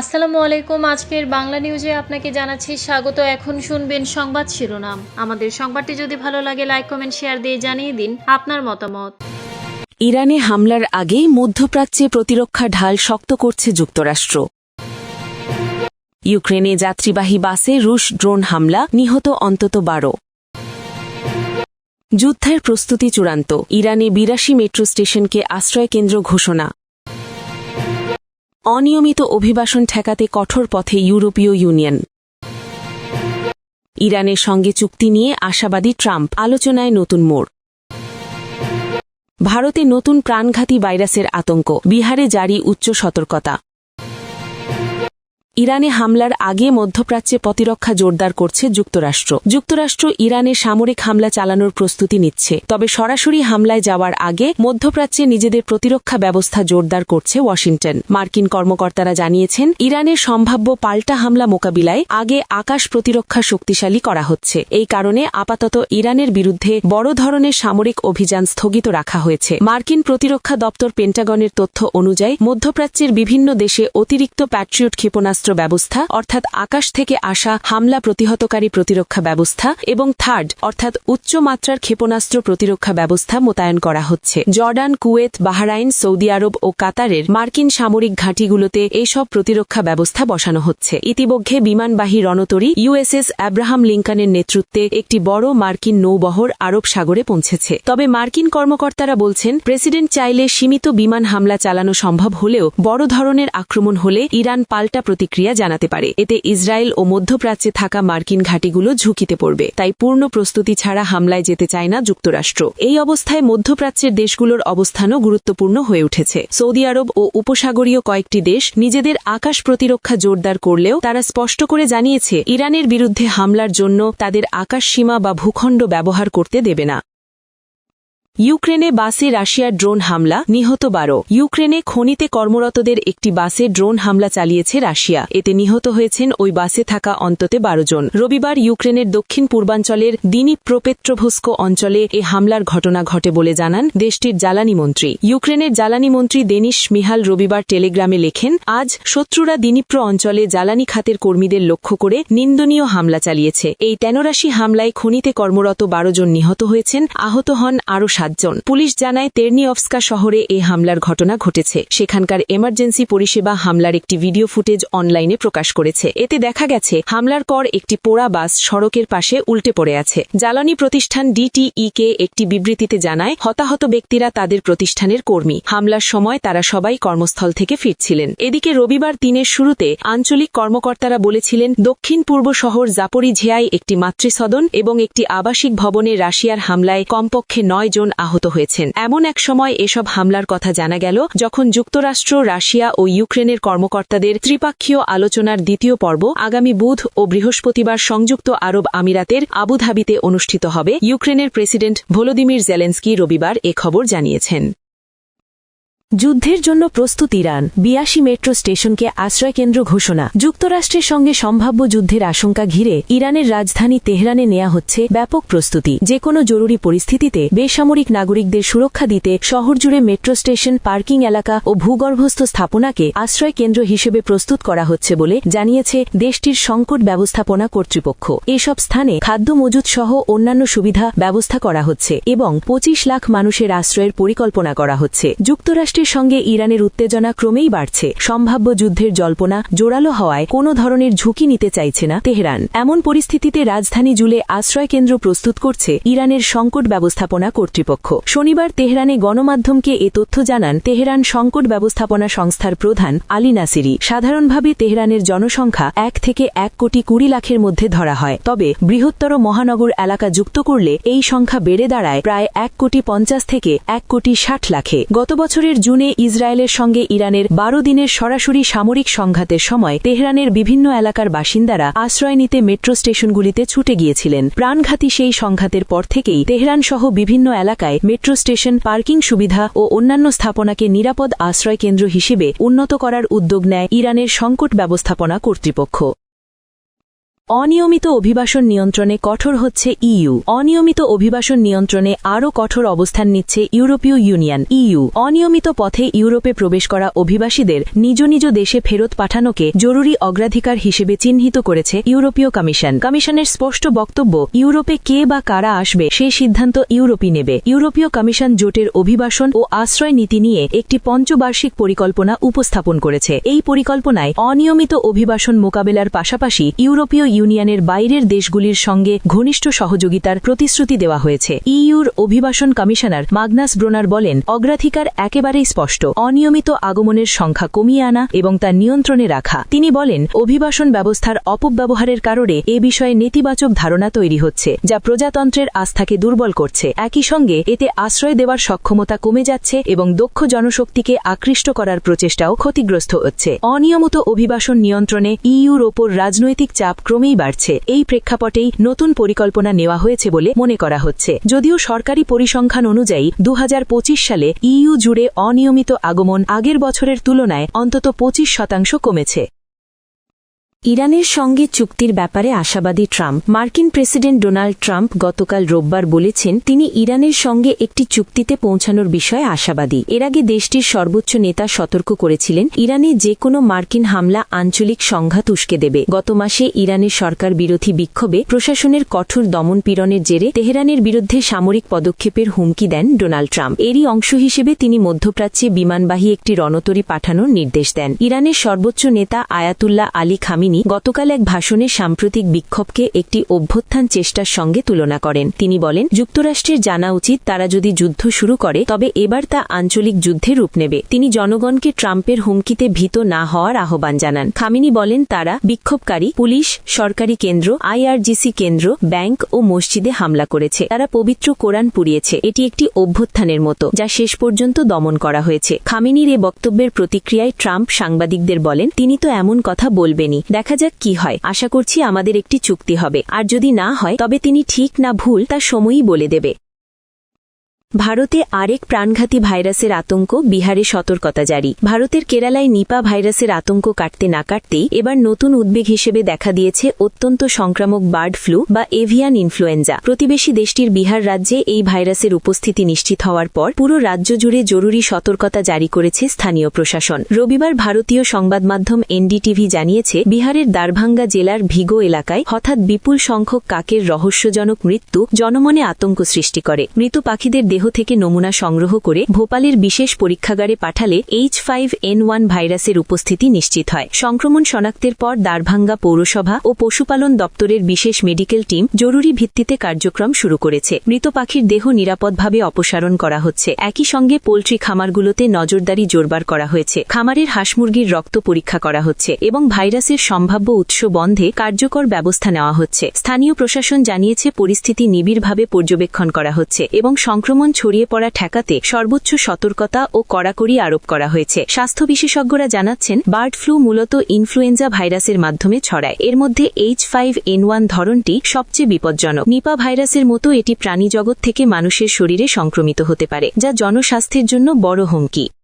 আসসালামু আলাইকুম। আজকের বাংলা নিউজে আপনাকে জানাচ্ছি স্বাগত। এখন শুনবেন সংবাদ শিরোনাম। আমাদের সংবাদটি যদি ভালো লাগে লাইক কমেন্ট শেয়ার দিয়ে জানিয়ে দিন আপনার মতামত। ইরানে হামলার আগেই মধ্যপ্রাচ্যে প্রতিরক্ষা ঢাল শক্ত করছে যুক্তরাষ্ট্র। ইউক্রেনে যাত্রীবাহী বাসে রুশ ড্রোন হামলা, নিহত অন্তত বারো। যুদ্ধের প্রস্তুতি চূড়ান্ত। ইরানে বিরাশি মেট্রো স্টেশনকে আশ্রয়কেন্দ্র ঘোষণা। অনিয়মিত অভিবাসন ঠেকাতে কঠোর পথে ইউরোপীয় ইউনিয়ন। ইরানের সঙ্গে চুক্তি নিয়ে আশাবাদী ট্রাম্প, আলোচনায় নতুন মোড়। ভারতে নতুন প্রাণঘাতী ভাইরাসের আতঙ্ক, বিহারে জারি উচ্চ সতর্কতা। ইরানে হামলার আগে মধ্যপ্রাচ্যে প্রতিরক্ষা জোরদার করছে যুক্তরাষ্ট্র। যুক্তরাষ্ট্র ইরানে সামরিক হামলা চালানোর প্রস্তুতি নিচ্ছে। তবে সরাসরি হামলায় যাওয়ার আগে মধ্যপ্রাচ্যে নিজেদের প্রতিরক্ষা ব্যবস্থা জোরদার করছে ওয়াশিংটন। মার্কিন কর্মকর্তারা জানিয়েছেন ইরানের সম্ভাব্য পাল্টা হামলা মোকাবিলায় আগে আকাশ প্রতিরক্ষা শক্তিশালী করা হচ্ছে। এই কারণে আপাতত ইরানের বিরুদ্ধে বড় ধরনের সামরিক অভিযান স্থগিত রাখা হয়েছে। মার্কিন প্রতিরক্ষা দপ্তর পেন্টাগনের তথ্য অনুযায়ী, মধ্যপ্রাচ্যের বিভিন্ন দেশে অতিরিক্ত প্যাট্রিয়ট ক্ষেপণাস্ত্র ব্যবস্থা, অর্থাৎ আকাশ থেকে আসা হামলা প্রতিহতকারী প্রতিরক্ষা ব্যবস্থা এবং থার্ড, অর্থাৎ উচ্চ মাত্রার ক্ষেপণাস্ত্র প্রতিরক্ষা ব্যবস্থা মোতায়েন করা হচ্ছে। Jordan, Kuwait, Bahrain, Saudi Arab ও কাতারের মার্কিন সামরিক ঘাঁটিগুলোতে এসব প্রতিরক্ষা ব্যবস্থা বসানো হচ্ছে। ইতিমধ্যে বিমানবাহী রণতরী ইউএসএস অ্যাব্রাহাম লিঙ্কনের নেতৃত্বে একটি বড় মার্কিন নৌবহর আরব সাগরে পৌঁছেছে। তবে মার্কিন কর্মকর্তারা বলছেন, প্রেসিডেন্ট চাইলে সীমিত বিমান হামলা চালানো সম্ভব হলেও বড় ধরনের আক্রমণ হলে ইরান পাল্টা প্রতিক্রিয়া জানাতে পারে। এতে ইসরায়েল ও মধ্যপ্রাচ্যে থাকা মার্কিন ঘাঁটিগুলো ঝুঁকিতে পড়বে। তাই পূর্ণ প্রস্তুতি ছাড়া হামলায় যেতে চায় না যুক্তরাষ্ট্র। এই অবস্থায় মধ্যপ্রাচ্যের দেশগুলোর অবস্থানও গুরুত্বপূর্ণ হয়ে উঠেছে। সৌদি আরব ও উপসাগরীয় কয়েকটি দেশ নিজেদের আকাশ প্রতিরক্ষা জোরদার করলেও তারা স্পষ্ট করে জানিয়েছে, ইরানের বিরুদ্ধে হামলার জন্য তাদের আকাশ সীমা বা ভূখণ্ড ব্যবহার করতে দেবে না। ইউক্রেনে বাসে রাশিয়ার ড্রোন হামলা, নিহত বারো। ইউক্রেনে খনিতে কর্মরতদের একটি বাসে ড্রোন হামলা চালিয়েছে রাশিয়া। এতে নিহত হয়েছেন ওই বাসে থাকা অন্তত বারো জন। রবিবার ইউক্রেনের দক্ষিণ পূর্বাঞ্চলের দিনী প্রোপেট্রভস্ক অঞ্চলে এ হামলার ঘটনা ঘটে বলে জানান দেশটির জ্বালানি মন্ত্রী। ইউক্রেনের জ্বালানি মন্ত্রী দেনিশ মিহাল রবিবার টেলিগ্রামে লেখেন, আজ শত্রুরা দিনীপ্র অঞ্চলে জ্বালানি খাতের কর্মীদের লক্ষ্য করে নিন্দনীয় হামলা চালিয়েছে। এই তেনরাশি হামলায় খনিতে কর্মরত বারো জন নিহত হয়েছেন, আহত হন আরও সাতজন। পুলিশ জানায় তেরনিয়ভস্কা শহরে এ হামলার ঘটনা ঘটেছে। সেখানকার এমার্জেন্সি পরিষেবা হামলার একটি ভিডিও ফুটেজ অনলাইনে প্রকাশ করেছে। এতে দেখা গেছে, হামলার পর একটি পোড়া বাস সড়কের পাশে উল্টে পড়ে আছে। জ্বালানি প্রতিষ্ঠান ডিটিইকে একটি বিবৃতিতে জানায়, হতাহত ব্যক্তিরা তাদের প্রতিষ্ঠানের কর্মী। হামলার সময় তারা সবাই কর্মস্থল থেকে ফিরছিলেন। এদিকে রবিবার দিনের শুরুতে আঞ্চলিক কর্মকর্তারা বলেছিলেন, দক্ষিণ পূর্ব শহর জাপরিঝিয়ায় একটি মাতৃসদন এবং একটি আবাসিক ভবনে রাশিয়ার হামলায় কমপক্ষে নয় জন আহত হয়েছেন। এমন এক সময় এসব হামলার কথা জানা গেল যখন যুক্তরাষ্ট্র, রাশিয়া ও ইউক্রেনের কর্মকর্তাদের ত্রিপাক্ষীয় আলোচনার দ্বিতীয় পর্ব আগামী বুধ ও বৃহস্পতিবার সংযুক্ত আরব আমিরাতের আবুধাবিতে অনুষ্ঠিত হবে। ইউক্রেনের প্রেসিডেন্ট ভোলোদিমির জেলেন্সকি রবিবার এ খবর জানিয়েছেন। যুদ্ধের জন্য প্রস্তুত ইরান, বিয়াশি মেট্রো স্টেশনকে আশ্রয়কেন্দ্র ঘোষণা। যুক্তরাষ্ট্রের সঙ্গে সম্ভাব্য যুদ্ধের আশঙ্কা ঘিরে ইরানের রাজধানী তেহরানে নেওয়া হচ্ছে ব্যাপক প্রস্তুতি। যে কোনো জরুরি পরিস্থিতিতে বেসামরিক নাগরিকদের সুরক্ষা দিতে শহরজুড়ে মেট্রো স্টেশন, পার্কিং এলাকা ও ভূগর্ভস্থ স্থাপনাকে আশ্রয় কেন্দ্র হিসেবে প্রস্তুত করা হচ্ছে বলে জানিয়েছে দেশটির সংকট ব্যবস্থাপনা কর্তৃপক্ষ। এসব স্থানে খাদ্য মজুদ সহ অন্যান্য সুবিধা ব্যবস্থা করা হচ্ছে এবং পঁচিশ লাখ মানুষের আশ্রয়ের পরিকল্পনা করা হচ্ছে। যুক্তরাষ্ট্রের সঙ্গে ইরানের উত্তেজনা ক্রমেই বাড়ছে। সম্ভাব্য যুদ্ধের জল্পনা জোরালো হওয়ায় কোনো ধরনের ঝুঁকি নিতে চাইছে না তেহরান। এমন পরিস্থিতিতে রাজধানী জুলে আশ্রয়কেন্দ্র প্রস্তুত করছে ইরানের সংকট ব্যবস্থাপনা কর্তৃপক্ষ। শনিবার তেহরানে গণমাধ্যমকে এ তথ্য জানান তেহরান সংকট ব্যবস্থাপনা সংস্থার প্রধান আলী নাসিরি। সাধারণভাবে তেহরানের জনসংখ্যা এক থেকে এক কোটি কুড়ি লাখের মধ্যে ধরা হয়। তবে বৃহত্তর মহানগর এলাকা যুক্ত করলে এই সংখ্যা বেড়ে দাঁড়ায় প্রায় এক কোটি পঞ্চাশ থেকে এক কোটি ষাট লাখে। গত বছরের জুনে ইসরায়েলের সঙ্গে ইরানের বারো দিনের সরাসরি সামরিক সংঘাতের সময় তেহরানের বিভিন্ন এলাকার বাসিন্দারা আশ্রয় নিতে মেট্রো স্টেশনগুলিতে ছুটে গিয়েছিলেন। প্রাণঘাতী সেই সংঘাতের পর থেকেই তেহরান সহ বিভিন্ন এলাকায় মেট্রো স্টেশন, পার্কিং সুবিধা ও অন্যান্য স্থাপনাকে নিরাপদ আশ্রয় কেন্দ্র হিসেবে উন্নত করার উদ্যোগ নেয় ইরানের সংকট ব্যবস্থাপনা কর্তৃপক্ষ। অনিয়মিত অভিবাসন নিয়ন্ত্রণে কঠোর হচ্ছে ইইউ অনিয়মিত অভিবাসন নিয়ন্ত্রণে আরও কঠোর অবস্থান নিচ্ছে ইউরোপীয় ইউনিয়ন ইইউ অনিয়মিত পথে ইউরোপে প্রবেশ করা অভিবাসীদের নিজ নিজ দেশে ফেরত পাঠানোকে জরুরি অগ্রাধিকার হিসেবে চিহ্নিত করেছে ইউরোপীয় কমিশন। কমিশনের স্পষ্ট বক্তব্য, ইউরোপে কে বা কারা আসবে সেই সিদ্ধান্ত ইউরোপই নেবে। ইউরোপীয় কমিশন জোটের অভিবাসন ও আশ্রয় নীতি নিয়ে একটি পঞ্চবার্ষিক পরিকল্পনা উপস্থাপন করেছে। এই পরিকল্পনায় অনিয়মিত অভিবাসন মোকাবেলার পাশাপাশি ইউরোপীয় ইউনিয়নের বাইরের দেশগুলির সঙ্গে ঘনিষ্ঠ সহযোগিতার প্রতিশ্রুতি দেওয়া হয়েছে। ইইউর অভিবাসন কমিশনার মাগনাস ব্রোনার বলেন, অগ্রাধিকার একেবারেই স্পষ্ট। অনিয়মিত আগমনের সংখ্যা কমিয়ে আনা এবং তা নিয়ন্ত্রণে রাখা। তিনি বলেন, অভিবাসন ব্যবস্থার অপব্যবহারের কারণে এ বিষয়ে নেতিবাচক ধারণা তৈরি হচ্ছে, যা প্রজাতন্ত্রের আস্থাকে দুর্বল করছে। একই সঙ্গে, এতে আশ্রয় দেওয়ার সক্ষমতা কমে যাচ্ছে এবং দক্ষ জনশক্তিকে আকৃষ্ট করার প্রচেষ্টাও ক্ষতিগ্রস্ত হচ্ছে। অনিয়মিত অভিবাসন নিয়ন্ত্রণে ইইউর ওপর রাজনৈতিক চাপ ক্রমেই বাড়ছে। এই প্রেক্ষাপটেই নতুন পরিকল্পনা নেওয়া হয়েছে বলে মনে করা হচ্ছে। যদিও সরকারি পরিসংখ্যান অনুযায়ী দু হাজার পঁচিশ সালে ইইউ জুড়ে অনিয়মিত আগমন আগের বছরের তুলনায় অন্তত পঁচিশ শতাংশ কমেছে। ইরানের সঙ্গে চুক্তির ব্যাপারে আশাবাদী ট্রাম্প। মার্কিন প্রেসিডেন্ট ডোনাল্ড ট্রাম্প গতকাল রোববার বলেছেন, তিনি ইরানের সঙ্গে একটি চুক্তিতে পৌঁছানোর বিষয়ে আশাবাদী। এর আগে দেশটির সর্বোচ্চ নেতা সতর্ক করেছিলেন, ইরানে যে কোনো মার্কিন হামলা আঞ্চলিক সংঘাত উস্কে দেবে। গত মাসে ইরানের সরকার বিরোধী বিক্ষোভে প্রশাসনের কঠোর দমন পীড়নের জেরে তেহরানের বিরুদ্ধে সামরিক পদক্ষেপের হুমকি দেন ডোনাল্ড ট্রাম্প। এরই অংশ হিসেবে তিনি মধ্যপ্রাচ্যে বিমানবাহী একটি রণতরী পাঠানোর নির্দেশ দেন। ইরানের সর্বোচ্চ নেতা আয়াতুল্লাহ আলী খামিনি গতকাল এক ভাষণে সাম্প্রতিক বিক্ষোভকে একটি অভ্যুত্থান চেষ্টার সঙ্গে তুলনা করেন। তিনি বলেন, যুক্তরাষ্ট্রের জানা উচিত তারা যদি যুদ্ধ শুরু করে, তবে এবার তা আঞ্চলিক যুদ্ধে রূপ নেবে। তিনি জনগণকে ট্রাম্পের হুমকিতে ভীত না হওয়ার আহ্বান জানান। খামিনি বলেন, তারা বিক্ষোভকারী, পুলিশ, সরকারি কেন্দ্র, আইআরজিসি কেন্দ্র, ব্যাংক ও মসজিদে হামলা করেছে। তারা পবিত্র কোরআন পুড়িয়েছে। এটি একটি অভ্যুত্থানের মতো, যা শেষ পর্যন্ত দমন করা হয়েছে। খামিনির এ বক্তব্যের প্রতিক্রিয়ায় ট্রাম্প সাংবাদিকদের বলেন, তিনি তো এমন কথা বলবেনই। দেখা যাক কি হয়। আশা করছি আমাদের একটি চুক্তি হবে। আর যদি না হয়, তবে তিনি ঠিক না ভুল, তা সময়ই বলে দেবে। ভারতে আরেক প্রাণঘাতী ভাইরাসের আতঙ্ক, বিহারে সতর্কতা জারি। ভারতের কেরালায় নিপা ভাইরাসের আতঙ্ক কাটতে না কাটতেই এবার নতুন উদ্বেগ হিসেবে দেখা দিয়েছে অত্যন্ত সংক্রামক বার্ড ফ্লু বা এভিয়ান ইনফ্লুয়েঞ্জা। প্রতিবেশী দেশটির বিহার রাজ্যে এই ভাইরাসের উপস্থিতি নিশ্চিত হওয়ার পর পুরো রাজ্য জুড়ে জরুরি সতর্কতা জারি করেছে স্থানীয় প্রশাসন। রবিবার ভারতীয় সংবাদ মাধ্যম এনডিটিভি জানিয়েছে, বিহারের দারভাঙ্গা জেলার ভিগো এলাকায় হঠাৎ বিপুল সংখ্যক কাকের রহস্যজনক মৃত্যু জনমনে আতঙ্ক সৃষ্টি করে। মৃত পাখিদের দেহ থেকে নমুনা সংগ্রহ করে ভোপালের বিশেষ পরীক্ষাগারে পাঠালে এইচ ফাইভ এন ওয়ান ভাইরাসের উপস্থিতি নিশ্চিত হয়। সংক্রমণ শনাক্তের পর দারভাঙ্গা পৌরসভা ও পশুপালন দপ্তরের বিশেষ মেডিকেল টিম জরুরি ভিত্তিতে কার্যক্রম শুরু করেছে। মৃত পাখির দেহ নিরাপদভাবে অপসারণ করা হচ্ছে। একই সঙ্গে পোল্ট্রি খামারগুলোতে নজরদারি জোরবার করা হয়েছে। খামারের হাঁস মুরগির রক্ত পরীক্ষা করা হচ্ছে এবং ভাইরাসের সম্ভাব্য উৎস বন্ধে কার্যকর ব্যবস্থা নেওয়া হচ্ছে। স্থানীয় প্রশাসন জানিয়েছে, পরিস্থিতি নিবিড়ভাবে পর্যবেক্ষণ করা হচ্ছে এবং সংক্রমণ ছড়িয়ে পড়া ঠেকাতে সর্বোচ্চ সতর্কতা ও কড়াকড়ি আরোপ করা হয়েছে। স্বাস্থ্য বিশেষজ্ঞরা জানাচ্ছেন, বার্ড ফ্লু মূলত ইনফ্লুয়েঞ্জা ভাইরাসের মাধ্যমে ছড়ায়। এর মধ্যে এইচ ফাইভ এন ওয়ান ধরনটি সবচেয়ে বিপজ্জনক। নিপা ভাইরাসের মতো এটি প্রাণী জগৎ থেকে মানুষের শরীরে সংক্রমিত হতে পারে, যা জনস্বাস্থ্যের জন্য বড় হুমকি।